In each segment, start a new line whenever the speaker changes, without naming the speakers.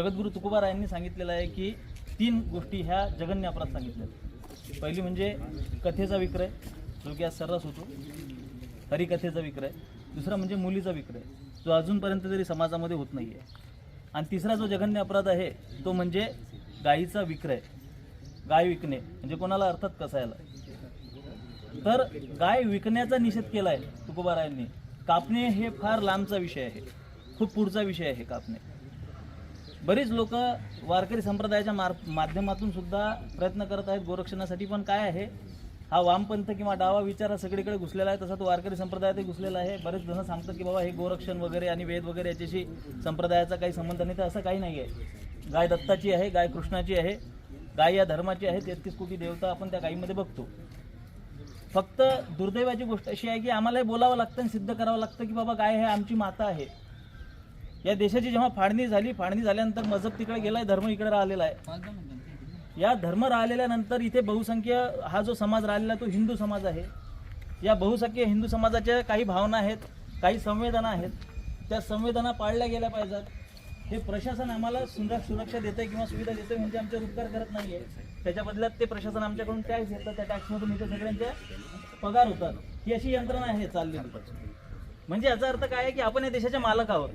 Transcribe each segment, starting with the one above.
जगद्गुरू तुकोबारायांनी सांगितलेलं आहे की तीन गोष्टी ह्या जगन्य अपराध सांगितल्या आहेत. पहिली म्हणजे कथेचा विक्रय जो की आज सर्रास होतो. हरिकथेचा विक्रय. दुसरा म्हणजे मुलीचा विक्रय जो अजूनपर्यंत तरी समाजामध्ये होत नाही आहे आणि तिसरा जो जघन्य अपराध आहे तो म्हणजे गायीचा विक्रय. गाय विकणे म्हणजे कोणाला अर्थात कसायला. तर गाय विकण्याचा निषेध केला आहे तुकोबारायांनी. कापणे हे फार लांबचा विषय आहे. खूप पुढचा विषय आहे कापणे. बरीच लोक वारकरी संप्रदायाच्या मार माध्यमातून सुद्धा प्रयत्न करत आहेत गोरक्षणासाठी पण काय आहे? हा वामपंथ किंवा डावा विचार हा सगळीकडे घुसलेला आहे तसा तो वारकरी संप्रदायातही घुसलेला आहे. बरेच जण सांगतात की बाबा हे गोरक्षण वगैरे आणि वेद वगैरे याच्याशी संप्रदायाचा काही संबंध नाही तर असं काही नाही आहे गाय दत्ताची आहे गाय कृष्णाची आहे गाय या धर्माची आहे तेहतीस कोटी देवता आपण त्या गायीमध्ये बघतो. फक्त दुर्दैवाची गोष्ट अशी आहे की आम्हाला हे बोलावं लागतं आणि सिद्ध करावं लागतं की बाबा गाय हे आमची माता आहे. या देशाची जेव्हा फाळणी झाली फाळणी झाल्यानंतर मजहब तिकडे गेलाय धर्म इकडे राहिलेला आहे. या धर्म राहिलेल्यानंतर इथे बहुसंख्य हा जो समाज राहिलेला तो हिंदू समाज आहे. या बहुसंख्य हिंदू समाजाच्या काही भावना आहेत काही संवेदना आहेत. त्या संवेदना पाळल्या गेल्या पाहिजेत. हे प्रशासन आम्हाला सुंदर सुरक्षा देते किंवा सुविधा देते म्हणजे आमच्यावर उपकार करत नाही आहे त्याच्या बदल्यात ते प्रशासन आमच्याकडून टॅक्स घेतात त्या टॅक्समधून इथे सगळ्यांच्या पगार होतात. ही अशी यंत्रणा आहे चाललेली. म्हणजे याचा अर्थ काय आहे की आपण या देशाचे मालक आहोत.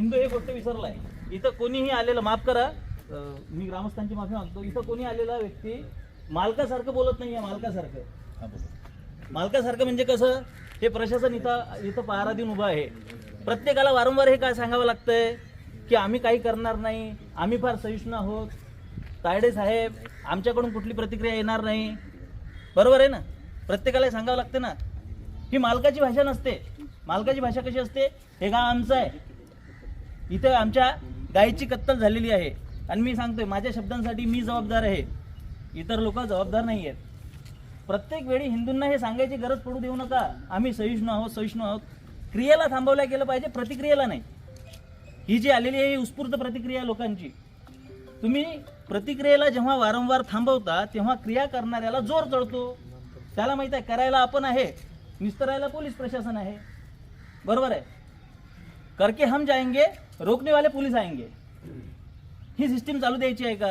हिंदू हे गोष्ट विसरलाय. इथं कोणीही आलेलं माफ करा अं, मी ग्रामस्थांची माफी मागतो इथं कोणी आलेला व्यक्ती मालकासारखं बोलत नाही आहे मालकासारखं मालकासारखं म्हणजे कसं हे प्रशासन इथं इथं पहारा देऊन उभं आहे. प्रत्येकाला वारंवार हे काय सांगावं लागतंय? की आम्ही काही करणार नाही आम्ही फार सहिष्णू आहोत. तायडे साहेब आमच्याकडून कुठली प्रतिक्रिया येणार नाही. बरोबर आहे ना? प्रत्येकाला हे सांगावं लागतं ना? ही मालकाची भाषा नसते. मालकाची भाषा कशी असते? हे गाव आमचं आहे. इथं आमच्या गायीची कत्तल झालेली आहे. आणि मी सांगतोय माझ्या शब्दांसाठी मी जबाबदार आहे. इतर लोक जबाबदार नाही आहेत प्रत्येक वेळी हिंदूंना हे सांगायची गरज पडू देऊ नका. आम्ही सहिष्णू आहोत सहिष्णू आहोत. क्रियेला थांबवल्या गेलं पाहिजे प्रतिक्रियेला नाही. ही जी आलेली आहे ही उत्स्फूर्त प्रतिक्रिया लोकांची. तुम्ही प्रतिक्रियेला जेव्हा वारंवार थांबवता तेव्हा क्रिया करणाऱ्याला जोर चढतो. त्याला माहीत आहे करायला आपण आहे. निस्तरायला पोलीस प्रशासन आहे. बरोबर आहे. करके हम जाएंगे रोकने वाले पोलीस आएंगे। ही सिस्टीम चालू द्यायची आहे का?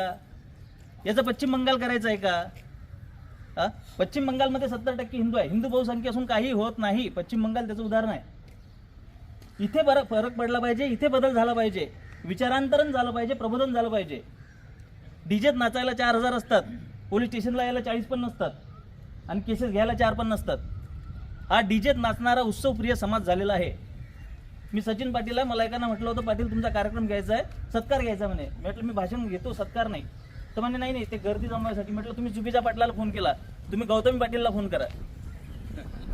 याचं पश्चिम बंगाल करायचं आहे का? पश्चिम बंगालमध्ये सत्तर टक्के हिंदू आहे. हिंदू बहुसंख्या असून काही होत नाही. पश्चिम बंगाल त्याचं उदाहरण आहे. इथे बरं फरक पडला पाहिजे इथे बदल झाला पाहिजे. विचारांतरण झालं पाहिजे प्रबोधन झालं पाहिजे. डीजेत नाचायला चार हजार असतात. पोलीस स्टेशनला यायला चाळीस पण नसतात. आणि केसेस घ्यायला चार पण नसतात. हा डीजेत नाचणारा उत्सवप्रिय समाज झालेला आहे. मी सचिन पाटीलला मला एकानं म्हटलं होतं पाटील तुमचा कार्यक्रम घ्यायचा आहे सत्कार घ्यायचा म्हणे. म्हटलं मी भाषण घेतो सत्कार नाही. तर म्हणे नाही नाही ते गर्दी जमवायसाठी. म्हटलं तुम्ही चुकीच्या पाटलाला फोन केला तुम्ही गौतमी पाटीलला फोन करा.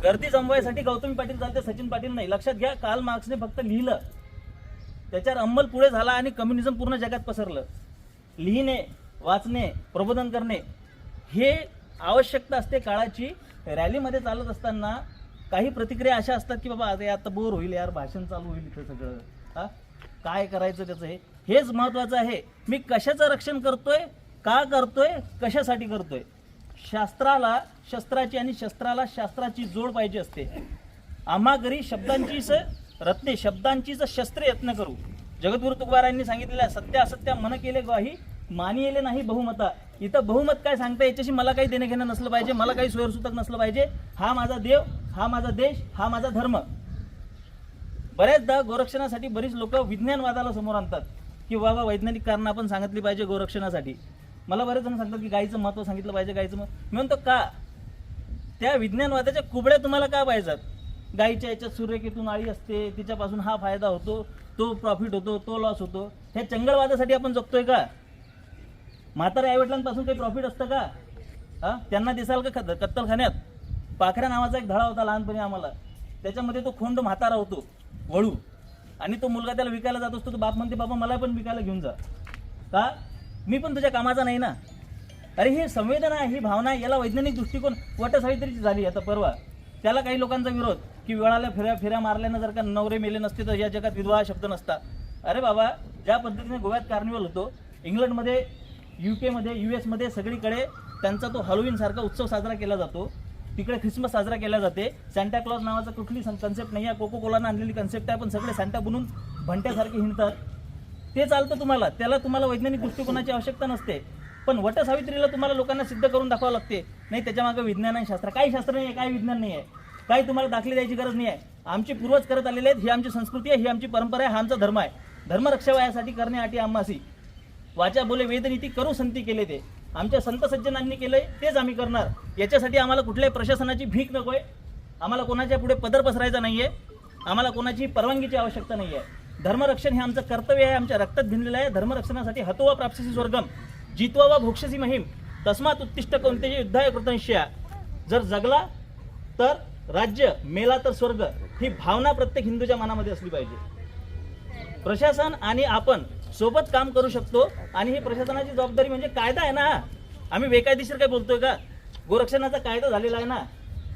गर्दी जमवायसाठी गौतमी पाटील चालते सचिन पाटील नाही. लक्षात घ्या काल मार्क्सने फक्त लिहिलं. त्याच्यावर अंमल पुढे झाला आणि कम्युनिझम पूर्ण जगात पसरलं. लिहिणे वाचणे प्रबोधन करणे हे आवश्यकता असते काळाची. रॅलीमध्ये चालत असताना काही प्रतिक्रिया अशा असतात की बाबा अरे आता बोर होईल यार भाषण चालू होईल इथं सगळं. हा? काय करायचं त्याचं हे? हेच महत्वाचं आहे. मी कशाचं रक्षण करतोय? का करतोय? कशासाठी करतोय? शास्त्राला शस्त्राची आणि शस्त्राला शास्त्राची जोड पाहिजे असते. आम्हा घरी शब्दांचीच रत्ने शब्दांचीच शस्त्र यत्न करू. जगद्गुरु तुकबारांनी सांगितलेलं आहे सत्य असत्य मन केले ग्वाही मानिले नाही बहुमता. इथं बहुमत काय सांगता याच्याशी मला काही देणं घेणं नसलं पाहिजे मला काही सोयरसूतक नसलं पाहिजे. हा माझा देव हा माझा देश हा माझा धर्म. बऱ्याचदा गोरक्षणासाठी बरीच लोक विज्ञानवादाला समोर आणतात की बाबा वैज्ञानिक कारणं आपण सांगितली पाहिजे गोरक्षणासाठी. मला बरेच जण सांगतात की गाईचं महत्त्व सांगितलं पाहिजे गाईचं महत्त्व म्हणतो का? त्या विज्ञानवादाच्या कुबड्या तुम्हाला का पाहिजेत गाईच्या याच्यात सूर्यकेतून आळी असते तिच्यापासून हा फायदा होतो तो प्रॉफिट होतो तो लॉस होतो. ह्या चंगळवादासाठी आपण जगतोय का? म्हाताऱ्या आईवडिलांपासून काही प्रॉफिट असतं का? हां? त्यांना दिसाल का कत्तलखान्यात? पाखऱ्या नावाचा एक धडा होता लहानपणी आम्हाला. त्याच्यामध्ये तो खोंड म्हातारा होतो वळू. आणि तो मुलगा त्याला विकायला जात असतो तो बाप म्हणते बाबा मला पण विकायला घेऊन जा. का? मी पण तुझ्या कामाचा नाही ना? अरे ही संवेदना ही भावना याला वैज्ञानिक दृष्टिकोन वटसावित्रीची झाली आता परवा. त्याला काही लोकांचा विरोध की वेळाला फिऱ्या फिऱ्या मारल्यानं जर का नवरे मेले नसते तर या जगात विधवा हा शब्द नसता. अरे बाबा ज्या पद्धतीने गोव्यात कार्निवल होतो इंग्लंडमध्ये यू केमध्ये यू एसमध्ये सगळीकडे त्यांचा तो हॅलोविनसारखा उत्सव साजरा केला जातो. तिकडे ख्रिसमस साजरा केला जाते. सॅन्टा क्लॉज नावाचा कुठली कन्सेप्ट नाही आहे. कोको कोलानं आणलेली कन्सेप्ट आहे पण सगळे सॅन्टा बनून भंट्यासारखे हिंडतात. ते चालतं तुम्हाला. त्याला तुम्हाला वैज्ञानिक दृष्टिकोनाची आवश्यकता नसते. पण वटसावित्रीला तुम्हाला लोकांना सिद्ध करून दाखवावं लागते. नाही त्याच्यामागं विज्ञान आणि शास्त्र. काही शास्त्र नाही आहे काही विज्ञान नाही आहे. काही तुम्हाला दाखले द्यायची गरज नाही आहे. आमचे पूर्वज करत आलेले आहेत ही आमची संस्कृती आहे ही आमची परंपरा आहे हा आमचा धर्म आहे. धर्मरक्षावयासाठी करणे करण्यासाठी आम्हासी. वाचा बोले वेदनीती करू संती केले ते. आमच्या संत सज्जनांनी केलंय तेच आम्ही करणार. याच्यासाठी आम्हाला कुठल्याही प्रशासनाची भीक नको आहे आम्हाला कोणाच्या पुढे पदर पसरायचा नाहीये. आम्हाला कोणाची परवानगीची आवश्यकता नाही आहे धर्मरक्षण हे आमचं कर्तव्य आहे आमच्या रक्तात भिनलेलं आहे. धर्मरक्षणासाठी हतोवा प्राप्तसी स्वर्गम जितवा वा भोक्षसी महिम तस्मात उत्तिष्ट कोणतेही युद्धाय कृतनिश्चया जर जगला तर राज्य मेला तर स्वर्ग. ही भावना प्रत्येक हिंदूच्या मनामध्ये असली पाहिजे. प्रशासन आणि आपण सोबत काम करू शकतो आणि ही प्रशासनाची जबाबदारी म्हणजे कायदा आहे ना. आम्ही बेकायदेशीर काय बोलतोय का? गोरक्षणाचा कायदा झालेला आहे ना.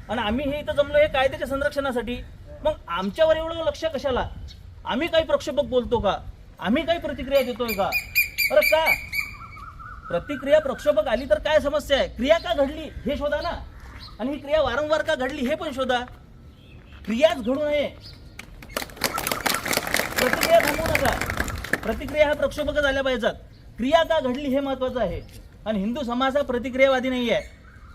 आणि आम्ही हे इथं जमलो हे कायद्याच्या संरक्षणासाठी. मग आमच्यावर एवढं लक्ष कशाला? आम्ही काही प्रक्षोभक बोलतो का? आम्ही काही प्रतिक्रिया देतोय का? अरे का? प्रतिक्रिया प्रक्षोभक आली तर काय समस्या आहे? क्रिया का घडली? हे शोधा ना. आणि ही क्रिया वारंवार का घडली हे पण शोधा. क्रियाच घडू नये. प्रतिक्रिया थांबवू नका. प्रतिक्रिया ह्या प्रक्षोभक झाल्या पाहिजेत. क्रिया का घडली हे महत्वाचं आहे. आणि हिंदू समाज हा प्रतिक्रियावादी नाही आहे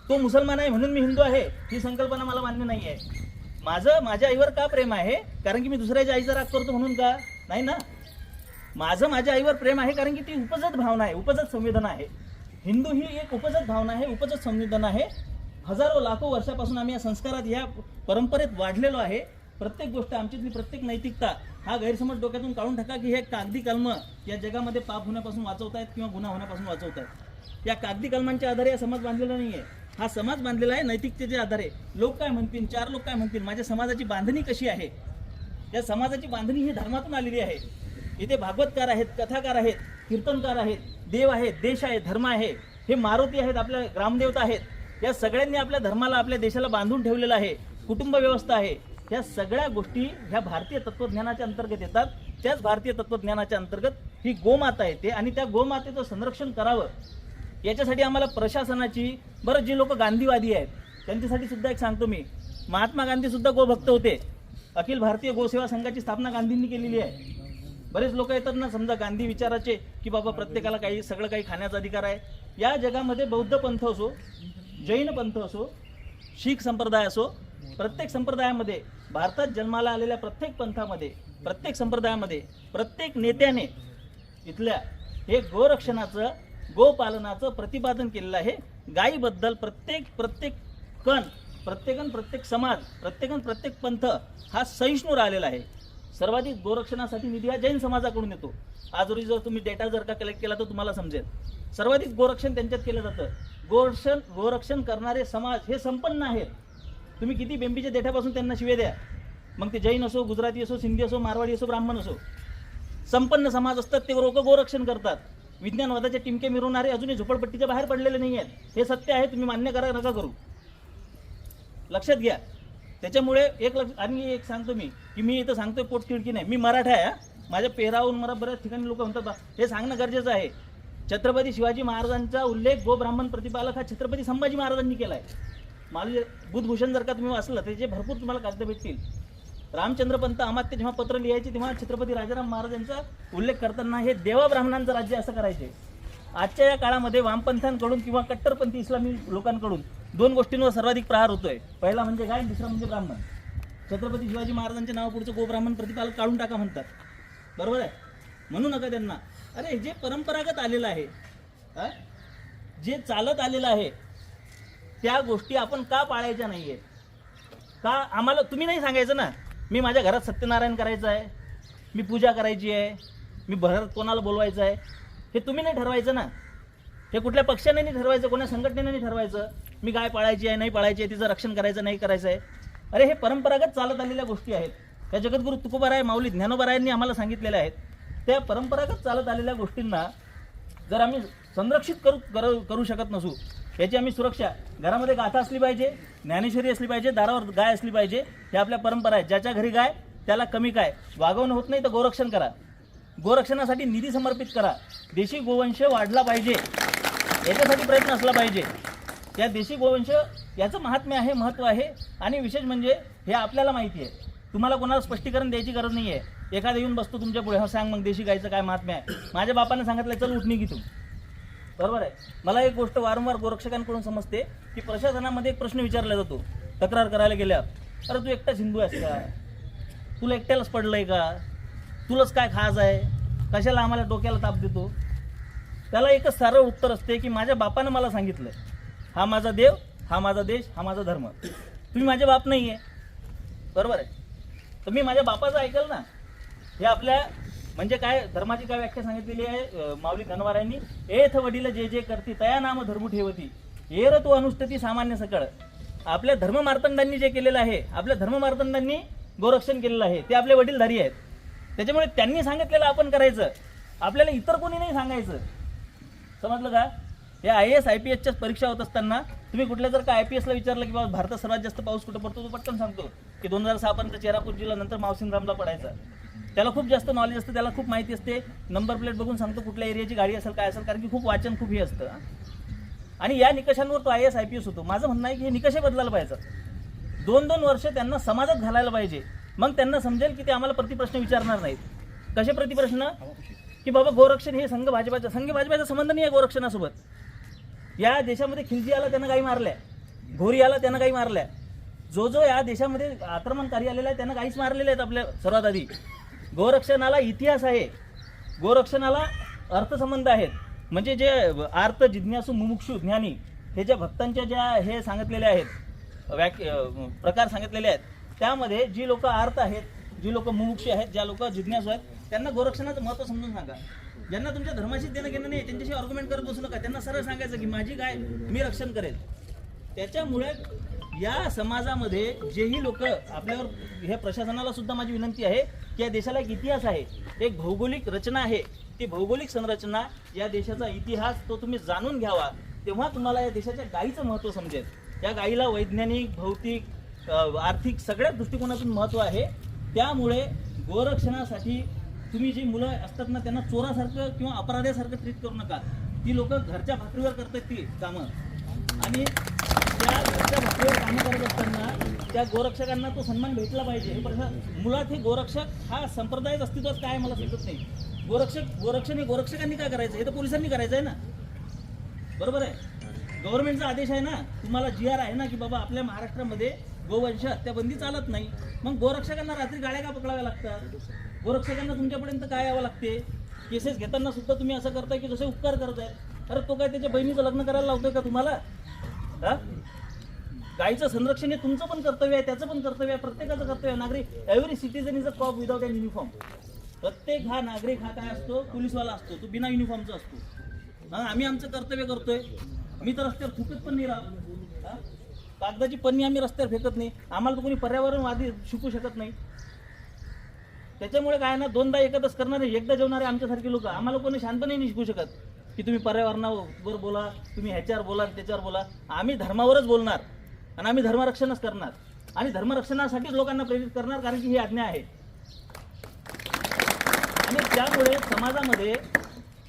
तो मुसलमान आहे म्हणून मी हिंदू आहे. ही संकल्पना मला मान्य नाही आहे माझं माझ्या आईवर का प्रेम आहे? कारण की मी दुसऱ्याच्या आईचा राग करतो म्हणून का? नाही ना? माझं माझ्या आईवर प्रेम आहे कारण की ती उपजत भावना आहे. उपजत संवेदना आहे. हिंदू ही एक उपजत भावना आहे उपजत संवेदना आहे. हजारो लाखो वर्षापासून आम्ही या संस्कारात या परंपरेत वाढलेलो आहे. प्रत्येक गोष्ट आमच्यातली प्रत्येक नैतिकता. हा गैरसमज डोक्यातून काढून टाका की हे कागदी कलम या जगामध्ये पाप होण्यापासून वाचवतायत किंवा गुन्हा होण्यापासून वाचवतायत. या कागदी कलमांच्या आधारे हा समाज बांधलेला नाही आहे हा समाज बांधलेला आहे नैतिकतेच्या आधारे लोक काय म्हणतील? चार लोक काय म्हणतील? माझ्या समाजाची बांधणी कशी आहे? या समाजाची बांधणी ही धर्मातून आलेली आहे. इथे भागवतकार आहेत कथाकार आहेत कीर्तनकार आहेत देव आहेत देश आहे धर्म आहे. हे मारुती आहेत आपल्या ग्रामदेवता आहेत. या सगळ्यांनी आपल्या धर्माला आपल्या देशाला बांधून ठेवलेलं आहे. कुटुंब व्यवस्था आहे. ह्या सगळ्या गोष्टी ह्या भारतीय तत्वज्ञानाच्या अंतर्गत येतात. त्याच भारतीय तत्वज्ञानाच्या अंतर्गत ही गोमाता येते आणि त्या गोमातेचं संरक्षण करावं. याच्यासाठी आम्हाला प्रशासनाची बरं जे लोक गांधीवादी आहेत त्यांच्यासाठी सुद्धा एक सांगतो मी. महात्मा गांधी सुद्धा गोभक्त होते. अखिल भारतीय गोसेवा संघाची स्थापना गांधींनी केलेली आहे. बरेच लोक येतात ना समजा गांधी विचाराचे की बाबा प्रत्येकाला काही सगळं काही खाण्याचा अधिकार आहे. या जगामध्ये बौद्ध पंथ असो जैन पंथ असो शीख संप्रदाय असो प्रत्येक संप्रदायामध्ये भारतात जन्माला आलेल्या प्रत्येक पंथामध्ये प्रत्येक संप्रदायामध्ये प्रत्येक नेत्याने इथल्या हे गोरक्षणाचं गोपालनाचं प्रतिपादन केलेलं आहे. गायीबद्दल प्रत्येक प्रत्येक कण प्रत्येकन प्रत्येक समाज प्रत्येकन प्रत्येक पंथ हा सहिष्णू राहिलेला आहे. सर्वाधिक गोरक्षणासाठी निधी हा जैन समाजाकडून येतो. आज रोजी जर तुम्ही डेटा जर का कलेक्ट केला तर तुम्हाला समजेल. सर्वाधिक गोरक्षण त्यांच्यात केलं जातं. गोरक्षण गोरक्षण करणारे समाज हे संपन्न आहेत. तुम्ही किती बेंबीच्या देठापासून त्यांना शिवे द्या. मग ते जैन असो गुजराती असो सिंधी असो मारवाडी असो ब्राह्मण असो. संपन्न समाज असतात ते लोक गोरक्षण करतात. विज्ञानवादाचे टिमके मिरवणारे अजूनही झोपडपट्टीच्या बाहेर पडलेले नाही आहेत हे सत्य आहे तुम्ही मान्य करा नका करू. लक्षात घ्या. त्याच्यामुळे एक लक्ष आणि एक सांगतो मी की मी इथं सांगतोय पोट खिडकी नाही. मी मराठा आहे हा. माझ्या पेहरावून मला बऱ्याच ठिकाणी लोक म्हणतात हे सांगणं गरजेचं आहे. छत्रपती शिवाजी महाराजांचा उल्लेख गो ब्राह्मण प्रतिपालक हा छत्रपती संभाजी महाराजांनी केला आहे मला बुधभूषण जर का तुम्ही वाचलं त्याचे भरपूर तुम्हाला कागद भेटतील. रामचंद्र पंत अमात्य जेव्हा पत्र लिहायचे तेव्हा छत्रपती राजाराम महाराजांचा उल्लेख करताना हे देवा ब्राह्मणांचं राज्य असं करायचे. आजच्या या काळामध्ये वामपंथांकडून किंवा कट्टरपंथी इस्लामी लोकांकडून दोन गोष्टींवर सर्वाधिक प्रहार होतोय. पहिला म्हणजे गाय दुसरा म्हणजे ब्राह्मण. छत्रपती शिवाजी महाराजांच्या नावापुढचं गोब्राह्मण प्रतिपालक काढून टाका म्हणतात. बरोबर आहे? म्हणू नका त्यांना. अरे जे परंपरागत आलेलं आहे जे चालत आलेलं आहे त्या गोष्टी आपण का पाळायच्या नाही आहेत का आम्हाला तुम्ही नाही सांगायचं ना मी माझ्या घरात सत्यनारायण करायचं आहे मी पूजा करायची आहे मी भरत कोणाला बोलवायचं आहे हे तुम्ही नाही ठरवायचं ना. हे कुठल्या पक्षाने नाही ठरवायचं कोणा संघटनेने नाही ठरवायचं मी गाय पाळायची आहे नाही पाळायची आहे तिचं रक्षण करायचं नाही करायचं आहे. अरे हे परंपरागत चालत आलेल्या गोष्टी आहेत. या जगद्गुरु तुकोबाराय माऊली ज्ञानोबारायांनी आम्हाला सांगितलेल्या आहेत. त्या परंपरागत चालत आलेल्या गोष्टींना जर आम्ही संरक्षित करू करू करू शकत नसू याची आम्ही सुरक्षा घरामध्ये गाथा असली पाहिजे ज्ञानेश्वरी असली पाहिजे दारावर गाय असली पाहिजे हे आपल्या परंपरा आहेत. ज्याच्या घरी गाय त्याला कमी काय? वागवणं होत नाही तर गोरक्षण करा. गोरक्षणासाठी निधी समर्पित करा. देशी गोवंश वाढला पाहिजे. याच्यासाठी प्रयत्न असला पाहिजे. त्या देशी गोवंश याचं महात्म्य आहे महत्त्व आहे. आणि विशेष म्हणजे हे आपल्याला माहिती आहे. तुम्हाला कोणाला स्पष्टीकरण द्यायची गरज नाही आहे एखादा येऊन बसतो तुमच्यापुढे हा सांग मग देशी गायचं काय महात्म्य आहे. माझ्या बापाने सांगितलं चल उठणी की तू. बरोबर आहे. मला एक गोष्ट वारंवार गोरक्षकांकडून समजते की प्रशासनामध्ये एक प्रश्न विचारला जातो तक्रार करायला गेल्यावर. अरे तू एकटाच हिंदू आहेस का? तुला एकट्यालाच पडलंय का? तुलाच काय खाज आहे? कशाला आम्हाला डोक्याला ताप देतो? त्याला एकच सरळ उत्तर असते की माझ्या बापानं मला सांगितलं हा माझा देव हा माझा देश हा माझा धर्म. तुम्ही माझे बाप नाही आहे बरोबर आहे. तर मी माझ्या बापाचं ऐकल ना हे आपल्या म्हणजे काय धर्माची काय व्याख्या सांगितलेली आहे? माऊली धनवारांनी एथ वडील जे जे करती तया नाम धर्म ठेवती. एर तो अनुष्ठती सामान्य सकळ. आपल्या धर्म मार्तंडांनी जे केलेलं आहे आपल्या धर्म मार्तंडांनी गोरक्षण केलेलं आहे ते आपले वडीलधारी आहेत. त्याच्यामुळे त्यांनी सांगितलेलं आपण करायचं. आपल्याला इतर कोणी नाही सांगायचं. समजलं का? या आय एस आय पी एसच्या परीक्षा होत असताना तुम्ही कुठल्या जर का आय पी एसला विचारलं की बाबा भारतात सर्वात जास्त पाऊस कुठं पडतो? तो पटकन सांगतो की दोन हजार सहापर्यंत चेरापूर जिल्हा नंतर मावसिंगरामला पडायचा. त्याला खूप जास्त नॉलेज असतं त्याला खूप माहिती असते. नंबर प्लेट बघून सांगतो कुठल्या एरियाची गाडी असेल काय असेल कारण की खूप वाचन खूप हे असतं. आणि या निकषांवर तो I S I P S होतो. माझं म्हणणं आहे की हे निकषे बदलायला पाहिजे. दोन दोन वर्ष त्यांना समाजात घालायला पाहिजे. मग त्यांना समजेल की ते आम्हाला प्रतिप्रश्न विचारणार नाहीत. कसे प्रतिप्रश्न? की बाबा गोरक्षण हे संघ भाजपाचा संघ भाजपाचा संबंध नाही आहे गोरक्षणासोबत. या देशामध्ये खिलजी आला त्यांना काही मारल्या. घोरी आला त्यांना काही मारल्या. जो जो या देशामध्ये आक्रमणकारी आलेला आहे त्यांना काहीच मारलेले आहेत आपल्या सर्वात आधी. गोरक्षणाला इतिहास आहे. गोरक्षणाला अर्थसंबंध आहेत. म्हणजे जे आर्त जिज्ञासू मुमुक्षू ज्ञानी हे ज्या भक्तांच्या ज्या हे सांगितलेले आहेत व्याक प्रकार सांगितलेले आहेत त्यामध्ये जी लोक आर्त आहेत जी लोक मुमुक्षी आहेत ज्या लोक जिज्ञासू आहेत त्यांना गोरक्षणाचं महत्त्व समजून सांगा. ज्यांना तुमच्या धर्माशी देणं घेणं नाही त्यांच्याशी आर्ग्युमेंट करत बसू नका. त्यांना सरळ सांगायचं की माझी गाय मी रक्षण करेल. त्याच्यामुळे या समाजामध्ये जेही लोक आपल्यावर हे प्रशासनाला सुद्धा माझी विनंती आहे की या देशाला एक इतिहास आहे एक भौगोलिक रचना आहे. ती भौगोलिक संरचना या देशाचा इतिहास तो तुम्ही जाणून घ्यावा तेव्हा तुम्हाला या देशाच्या गायीचं महत्त्व समजेल. या गायीला वैज्ञानिक भौतिक आर्थिक सगळ्या दृष्टिकोनातून महत्त्व आहे. त्यामुळे गोरक्षणासाठी तुम्ही जी मुलं असतात ना त्यांना चोरासारखं किंवा अपराध्यासारखं ट्रीट करू नका. ती लोक घरच्या भाकरीवर करतात ती कामं. आणि त्या भाषेवर कामं करत असताना त्या गोरक्षकांना तो सन्मान भेटला पाहिजे. मुळात हे गोरक्षक हा संप्रदायच अस्तित्वात काय मला सुचत नाही. गोरक्षक गोरक्षण हे गोरक्षकांनी काय करायचं? हे तर पोलिसांनी करायचं आहे ना. बरोबर आहे? गव्हर्नमेंटचा आदेश आहे ना तुम्हाला जी आर आहे ना की बाबा आपल्या महाराष्ट्रामध्ये गोवंश हत्याबंदी चालत नाही. मग गोरक्षकांना रात्री गाड्या का पकडाव्या लागतात? गोरक्षकांना तुमच्यापर्यंत काय यावं लागते? केसेस घेताना सुद्धा तुम्ही असं करताय की जसे उपकार करताय. अरे तो काय त्याच्या बहिणीचं लग्न करायला लावतोय का तुम्हाला? हा? गाईचं संरक्षण हे तुमचं पण कर्तव्य आहे त्याचं पण कर्तव्य आहे प्रत्येकाचं कर्तव्य आहे. नागरिक every citizen is a cop without an uniform प्रत्येक हा नागरिक हा काय असतो? पोलीसवाला असतो तो बिना युनिफॉर्मचा असतो. हा आम्ही आमचं कर्तव्य करतोय. मी तर रस्त्यावर थुकत पण नाही राहतो कागदाची पन्नी आम्ही रस्त्यावर फेकत नाही. आम्हाला तर कोणी पर्यावरणवादी शिकू शकत नाही. त्याच्यामुळे काय ना दोनदा एकदाच करणारे एकदा जेवणारे आमच्यासारखे लोक आम्हाला कोणी शांतपणे नाही शिकू शकत. की तुम्ही पर्यावरणावर बोला तुम्ही ह्याच्यावर बोला त्याच्यावर बोला. आम्ही धर्मावरच बोलणार. आणि आम्ही धर्मरक्षणच करणार. आणि धर्मरक्षणासाठीच लोकांना प्रेरित करणार कारण की ही आज्ञा आहे. आणि त्यामुळे समाजामध्ये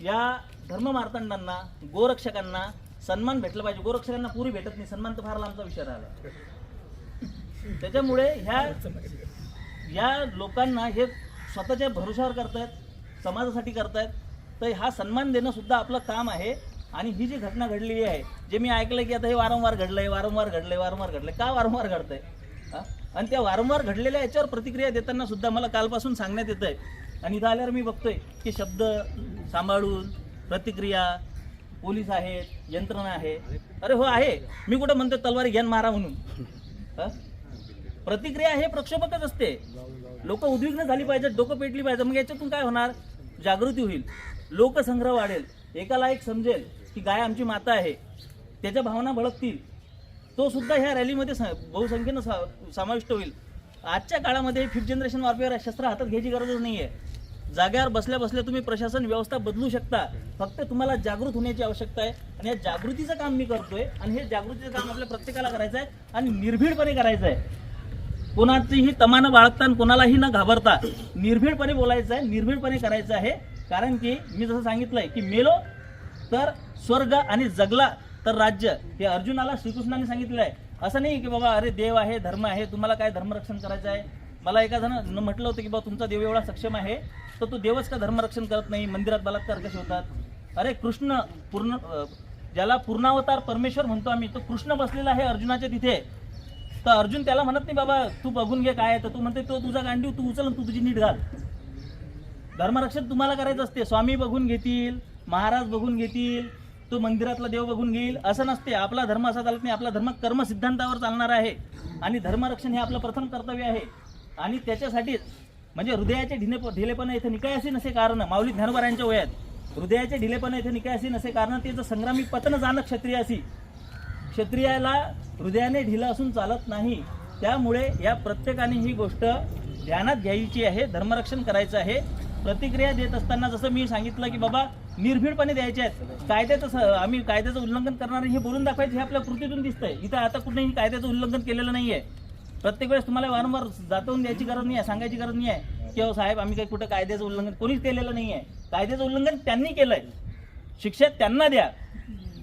या धर्ममार्तंडांना गोरक्षकांना सन्मान भेटला पाहिजे. गोरक्षकांना पुरी भेटत नाही. सन्मान तर फार लांबचा विषय राहिला. त्याच्यामुळे ह्या या लोकांना हे स्वतःच्या भरोशावर करतायत समाजासाठी करतायत तर हा सन्मान देणं सुद्धा आपलं काम आहे. आणि ही जी घटना घडलेली आहे जे मी ऐकलं की आता हे वारंवार घडलंय वारंवार घडलंय वारंवार घडलंय का वारंवार घडतंय? आणि त्या वारंवार घडलेल्या याच्यावर प्रतिक्रिया देताना सुद्धा मला कालपासून सांगण्यात येत आहे आणि इथं आल्यावर मी बघतोय की शब्द सांभाळून प्रतिक्रिया पोलीस आहेत यंत्रणा आहे. अरे हो आहे. मी कुठं म्हणतो तलवारी घ्यान मारा म्हणून. प्रतिक्रिया हे प्रक्षोभकच असते. लोक उद्विग्न झाली पाहिजेत डोकं पेटली पाहिजे मग याच्यातून काय होणार? जागृती होईल. लोकसंग्रह वाढेल. एकाला एक समजेल. की गाय आमची माता आहे त्याच्या भावना भडकतील. तो सुद्धा ह्या रॅलीमध्ये स- बहुसंख्येनं सा- समाविष्ट होईल. आजच्या काळामध्ये फिफ्थ जनरेशन वॉरफेअर शस्त्र हातात घ्यायची गरजच नाही आहे जाग्यावर बसल्या बसल्या तुम्ही प्रशासन व्यवस्था बदलू शकता. फक्त तुम्हाला जागृत होण्याची आवश्यकता आहे आणि या जागृतीचं काम मी करतोय आणि हे जागृतीचं काम आपल्या प्रत्येकाला करायचं आहे आणि निर्भीडपणे करायचं आहे कोणाचीही तमानं बाळगता आणि कोणालाही न घाबरता निर्भीडपणे बोलायचं आहे निर्भीडपणे करायचं आहे. कारण की मी जसं सांगितलंय की मेलो तर स्वर्ग आणि जगला तर राज्य हे अर्जुनाला श्रीकृष्णाने सांगितलेलं आहे. असं नाही की बाबा अरे देव आहे धर्म आहे तुम्हाला काय धर्मरक्षण करायचं आहे? मला एका जण म्हटलं होतं की बाबा तुमचा देव एवढा सक्षम आहे तर तो देवच का धर्मरक्षण करत नाही? मंदिरात बलात्कार कसे होतात? अरे कृष्ण पूर्ण ज्याला पूर्णावतार परमेश्वर म्हणतो आम्ही तो कृष्ण बसलेला आहे अर्जुनाच्या तिथे. तर अर्जुन त्याला म्हणत नाही बाबा तू बघून घे काय तर तू म्हणते तो तुझा गांडीव तू उचल तू तुझी नीट घाल. धर्मरक्षण तुम्हाला करायचं असते. स्वामी बघून घेतील महाराज बघून घेतील तो मंदिरातला देव बघून घेईल. असं नसते. आपला धर्म असा चालत नाही. आपला धर्म कर्म सिद्धांतावर चालणार आहे. आणि धर्मरक्षण हे आपलं प्रथम कर्तव्य आहे. आणि त्याच्यासाठीच म्हणजे हृदयाचे ढिले ढिलेपणा इथे निकायसी नसे कारण. माऊली ज्ञानोबारांच्या वयात. हृदयाचे ढिलेपणा इथे निकायसी नसे कारण. त्याचं संग्रामी पतन जाणं क्षत्रियासी क्षत्रियाला हृदयाने ढिलं असून चालत नाही. त्यामुळे या प्रत्येकाने ही गोष्ट ध्यानात घ्यायची आहे. धर्मरक्षण करायचं आहे. प्रतिक्रिया देत असताना जसं मी सांगितलं की बाबा निर्भीडपणे द्यायचे आहेत. कायद्याचं आम्ही कायद्याचं उल्लंघन करणार हे बोलून दाखवायचं हे आपल्या कृतीतून दिसतंय. इथं आता कुठेही कायद्याचं उल्लंघन केलेलं नाही आहे प्रत्येक वेळेस तुम्हाला वारंवार जातवून द्यायची गरज नाही आहे सांगायची गरज नाही आहे की साहेब आम्ही काही कुठं कायद्याचं उल्लंघन कोणीच केलेलं नाही आहे कायद्याचं उल्लंघन त्यांनी केलंय. शिक्षा त्यांना द्या.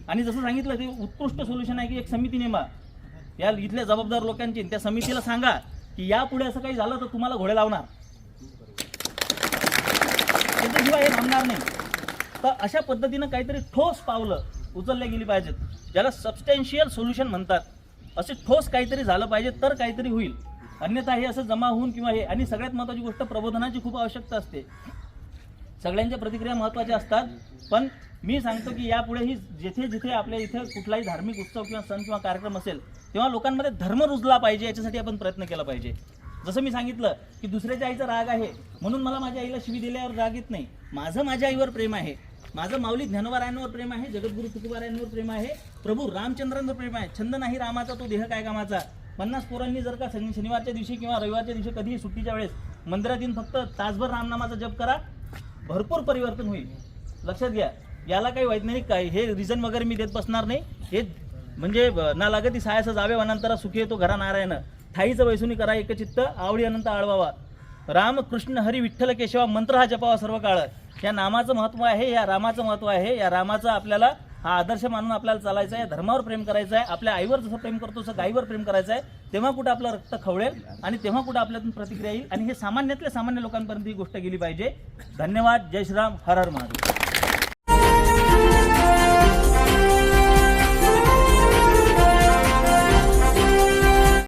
आणि जसं सांगितलं ते उत्कृष्ट सोल्युशन आहे की एक समिती नेमा. या इथल्या जबाबदार लोकांची त्या समितीला सांगा की यापुढे असं काही झालं तर तुम्हाला घोडे लावणार. त्याच्याशिवाय हे थांबणार नाही. तर अशा पद्धतीनं काहीतरी ठोस पावलं उचलली गेली पाहिजेत ज्याला सबस्टॅन्शियल सोल्युशन म्हणतात. असे ठोस काहीतरी झालं पाहिजे तर काहीतरी होईल. अन्यथा हे असं जमा होऊन किंवा हे आणि सगळ्यात महत्त्वाची गोष्ट प्रबोधनाची खूप आवश्यकता असते. सगळ्यांच्या प्रतिक्रिया महत्त्वाच्या असतात पण मी सांगतो की यापुढेही जिथे जिथे आपल्या इथे कुठलाही धार्मिक उत्सव किंवा सण किंवा कार्यक्रम असेल तेव्हा लोकांमध्ये धर्म रुजला पाहिजे याच्यासाठी आपण प्रयत्न केला पाहिजे. जसं मी सांगितलं की दुसऱ्याच्या आईचा राग आहे म्हणून मला माझ्या आईला शिवी दिल्यावर राग येत नाही. माझं माझ्या आईवर प्रेम आहे. माझं माऊली ज्ञानवारायांवर प्रेम आहे जगद्गुरु तुकोबारायांवर प्रेम आहे प्रभू रामचंद्रांवर प्रेम आहे. छंद नाही रामाचा तो देह काय कामाचा? पन्नास पोरांनी जर का शनि शनिवारच्या दिवशी किंवा रविवारच्या दिवशी कधीही सुट्टीच्या वेळेस मंदिरात येऊन फक्त तासभर रामनामाचा जप करा भरपूर परिवर्तन होईल. लक्षात घ्या याला काही वैज्ञानिक काय हे रिझन वगैरे मी देत बसणार नाही. हे म्हणजे ना लागत ती सायास जावे वनांतरा सुखी येतो घरा नारायण ठाईचं वैसुनी करा एकचित्त आवडी अनंत आळवावा. राम कृष्ण हरी विठ्ठल केशवा मंत्र हा जपावा सर्व काळ या नामाचं महत्त्व आहे या रामाचं महत्त्व आहे या रामाचं आपल्याला हा आदर्श मानून आपल्याला चालायचं आहे धर्मावर प्रेम करायचं आहे आपल्या आईवर जसं प्रेम करतो तसं गाईवर प्रेम करायचं आहे तेव्हा कुठं आपलं रक्त खवळेल आणि तेव्हा कुठं आपल्यातून प्रतिक्रिया येईल. आणि हे सामान्यातल्या सामान्य लोकांपर्यंत ही गोष्ट गेली पाहिजे. धन्यवाद. जय श्रीराम. हर हर महादेव.